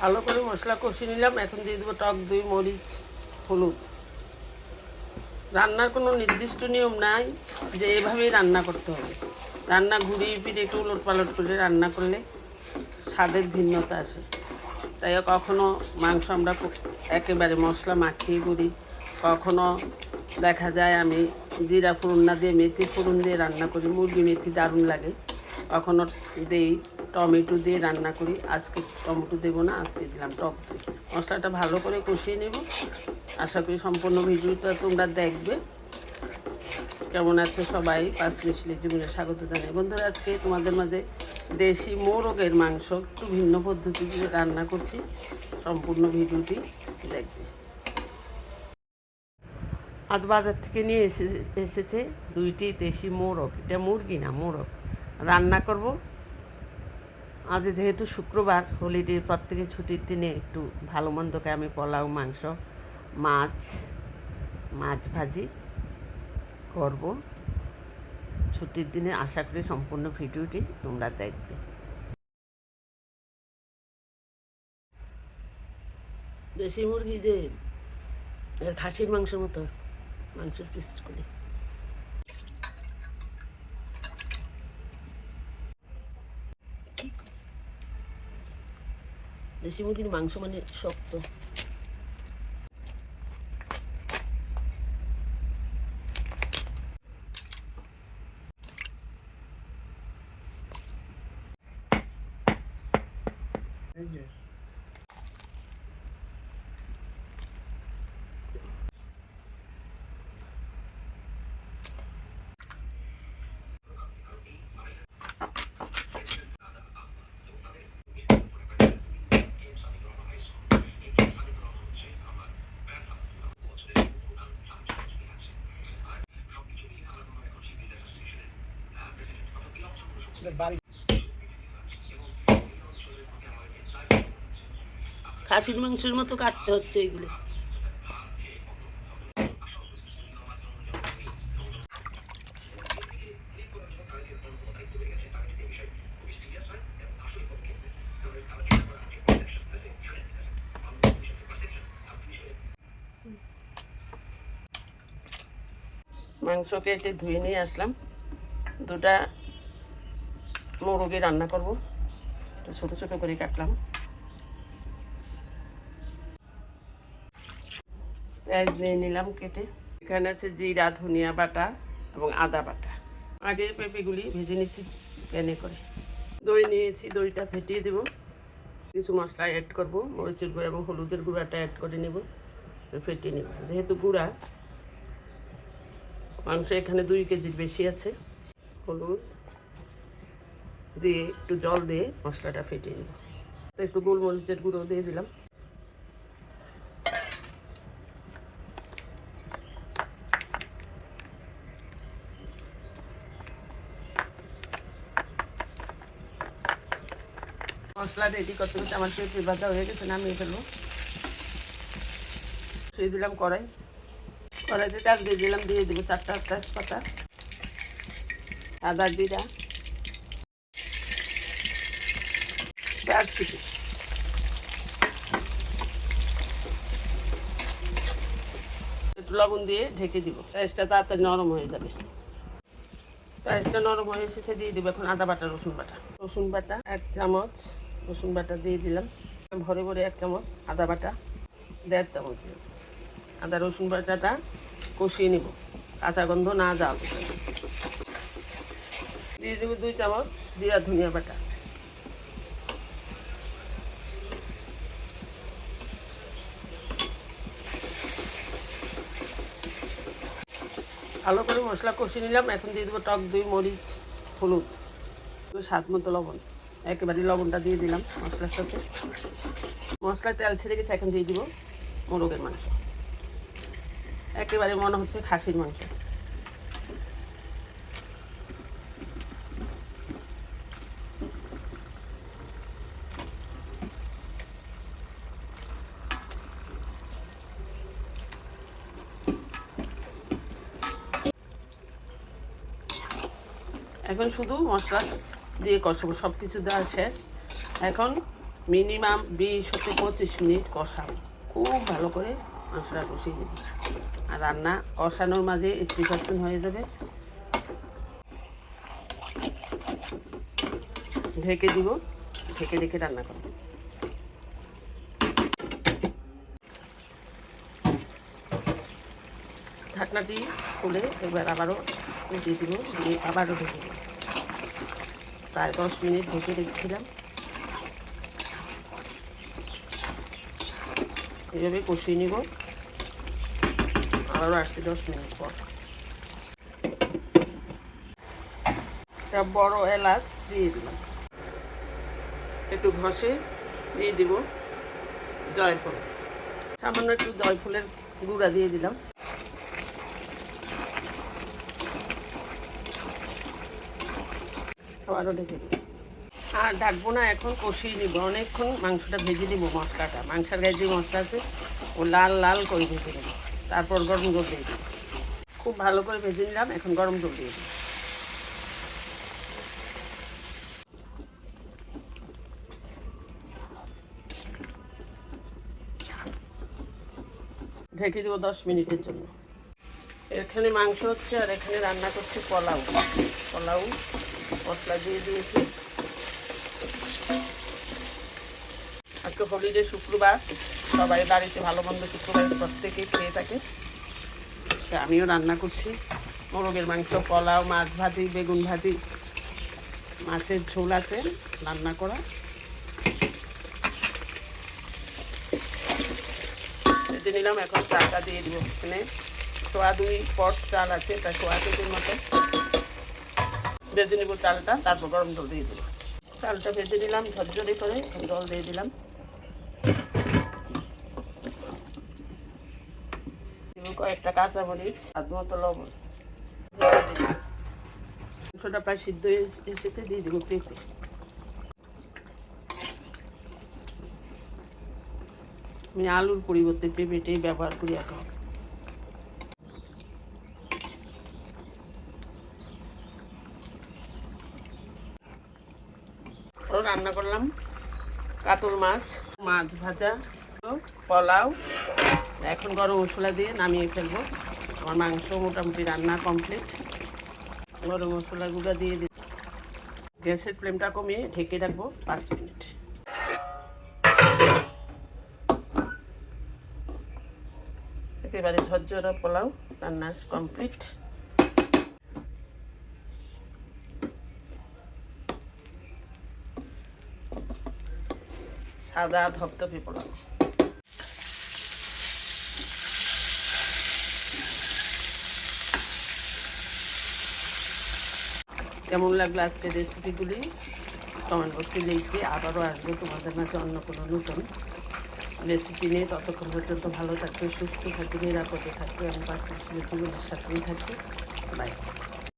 ভালো করে মশলা কষিয়ে নিলাম। এখন দিয়ে দেবো টক দই, মরিচ, হলুদ। রান্নার কোনো নির্দিষ্ট নিয়ম নাই যে এভাবেই রান্না করতে হবে। রান্না ঘুরিয়ে ফিরে একটু উলট পালট করে রান্না করলে স্বাদের ভিন্নতা আসে। তাই কখনো মাংস আমরা একেবারে মশলা মাখিয়ে করি। কখনো দেখা যায় আমি জিরা ফোড়ন না দিয়ে মেথি ফোড়ন দিয়ে রান্না করি। মুরগি মেথি দারুণ লাগে। কখনো দেই টমেটো দিয়ে রান্না করি। আজকে টমেটো দেবো না, আজকে দিলাম টক দই। মশলাটা ভালো করে কষিয়ে নেব। আশা করি সম্পূর্ণ ভিডিওটা তোমরা দেখবে। কেমন আছে সবাই? পাঁচ মিশলে জীবনে স্বাগত জানাই। বন্ধুরা, আজকে তোমাদের মাঝে দেশি মোরগের মাংস একটু ভিন্ন পদ্ধতিতে রান্না করছি। সম্পূর্ণ ভিডিওটি দেখবে। আজ বাজার থেকে নিয়ে এসে, এসেছে দুইটি দেশি মোরগ। এটা মুরগি না, মোরগ। রান্না করব আজ যেহেতু শুক্রবার হলিডের প্রত্যেকে ছুটির দিনে একটু ভালো মন্দকে আমি পোলাও, মাংস, মাছ মাছ ভাজি করব। ছুটির দিনে আশা করি সম্পূর্ণ ভিডিওটি তোমরা দেখবে। দেশি মুরগি যে খাসির মাংস মতো, মাংসের পিস করে। দেশি মুরগির মাংস মানে শক্ত। খাসির মাংসের মতো কাটতে হচ্ছে এগুলো। মাংস কেটে ধুয়ে নিয়ে আসলাম। দুটা মোরগে রান্না করব। তো ছোটো ছোটো করে কাটলাম। পেঁয়াজ দিয়ে নিলাম কেটে। এখানে আছে জিরা, ধনিয়া বাটা এবং আদা বাটা। আগে পেঁপেগুলি ভেজে নিচ্ছি প্যানে করে। দই নিয়েছি, দইটা ফেটিয়ে দেব। কিছু মশলা অ্যাড করব, মরিচের গুঁড়া এবং হলুদের গুঁড়াটা অ্যাড করে নেব। ফেটিয়ে নেব। যেহেতু গুঁড়া, মাংস এখানে দুই কেজির বেশি আছে। হলুদ দিয়ে একটু জল দিয়ে মশলাটা ফেটে নেব। তো একটু গোলমরিচের গুঁড়ো দিয়ে দিলাম। মশলা রেডি করতে করতে আমার পেঁপে ভাজা হয়ে গেছে, নামিয়ে ফেলব। সেই দিলাম কড়াই। কড়াইতে তেল দিয়ে দিলাম, দিয়ে দেবো চারটা তেজপাতা, আদা, জিরা। পেঁয়াজ কুচি একটু লবণ দিয়ে ঢেকে দিব। পেঁয়াজটা তাড়াতাড়ি নরম হয়ে যাবে। পেঁয়াজটা নরম হয়ে এসেছে, দিয়ে দিব এখন আদা বাটা, রসুন বাটা। রসুন বাটা এক চামচ, রসুন বাটা দিয়ে দিলাম। ভরে ভরে এক চামচ আদা বাটা, দেড় চামচ দিলাম। আদা, রসুন বাটাটা কষিয়ে নিব। কাঁচা গন্ধ না যাওয়া দিয়ে দেবো দুই চামচ জিরা ধনিয়া বাটা। ভালো করে মশলা কষিয়ে নিলাম। এখন দিয়ে দেবো টক দই, মরিচ, হলুদ। স্বাদ মতো লবণ। একেবারে লবণটা দিয়ে দিলাম মশলার সাথে। মশলা তেল ছেড়ে গেছে, এখন দিয়ে দিব মোরগের মাংস। একেবারে মনে হচ্ছে খাসির মাংস। এখন শুধু মশলা দিয়ে কষাবো সব কিছু দেওয়া শেষ। এখন মিনিমাম বিশ হতে পঁচিশ মিনিট কষাবো। খুব ভালো করে মশলা কষিয়ে নেব। আর রান্না কষানোর মাঝে এইটটি পার্সেন্ট হয়ে যাবে। ঢেকে দিব, ঢেকে ঢেকে রান্না করব। ঢাকনাটি খুলে এবার আবারও দিয়ে দিব, দিয়ে আবারও ঢেকে দেবো। প্রায় দশ মিনিট ঢেকে রেখেছিলাম। এইভাবে কষিয়ে নিব। আবারও আসছি দশ মিনিট পর। একটা বড় এলাচ দিয়ে দিলাম। একটু ঘষে দিয়ে দিব জয়ফল। সামান্য একটু জয়ফুলের গুঁড়া দিয়ে দিলাম। আবারও ঢেকে দিই। আর ডাকবো না, এখন কষিয়ে নিব। অনেকক্ষণ মাংসটা ভেজে নিব মশলাটা। মাংসের গায়ে যে মশলা আছে, ও লাল লাল করে ভেজে নেব। তারপর গরম জল দিয়ে দিই। খুব ভালো করে ভেজে নিলাম, এখন গরম জল দিয়ে দিই। ঢেকে দেবো দশ মিনিটের জন্য। এখানে মাংস হচ্ছে আর এখানে রান্না করছি পোলাও। পোলাও মশলা দিয়ে দিয়েছি। আজকে হলিডে শুক্রবার। সবাই বাড়িতে ভালো মন্দ শুক্রবার প্রত্যেকে খেয়ে থাকে। আমিও রান্না করছি। মোরগের মাংস, পোলাও, মাছ ভাজি, বেগুন ভাজি, মাছের ঝোল আছে, রান্না করা। এতে নিলাম, এখন চালটা দিয়ে দিব। এখানে সোয়া দুই পট চাল আছে তা সোয়া কেজির মতো। ভেজে নেব চালটা, তারপর গরম জল দিয়ে দিলাম চালটা ভেজে নিলাম ঝরঝরে করে জল দিয়ে দিলাম। কয়েকটা কাঁচা মরিচ, স্বাদ মতো লবণ। মাংসটা প্রায় সিদ্ধ এসেছে, দিয়ে দেবো পেঁপে। আমি আলুর পরিবর্তে পেঁপেটাই ব্যবহার করি এখন। ও রান্না করলাম। কাতল মাছ মাছ ভাজা, পোলাও। এখন গরম মশলা দিয়ে নামিয়ে ফেলব। আমার মাংস মোটামুটি রান্না কমপ্লিট গরম মশলা গুঁড়া দিয়ে দিই গ্যাসের ফ্লেমটা কমিয়ে ঢেকে রাখব পাঁচ মিনিট। একেবারে ঝরঝরা পোলাও রান্না কমপ্লিট সাদা ধপধপে পোলাও কেমন লাগল আজকের রেসিপিগুলি কমেন্ট বক্সে লিখবে আবারও আসব তোমাদের মাঝে অন্য কোনো নতুন রেসিপি নিয়ে। ততক্ষণ পর্যন্ত ভালো থাকবে, সুস্থ থাকবে, নিরাপদে থাকবে। এবং পাশে সাথেই থাকবে। বাই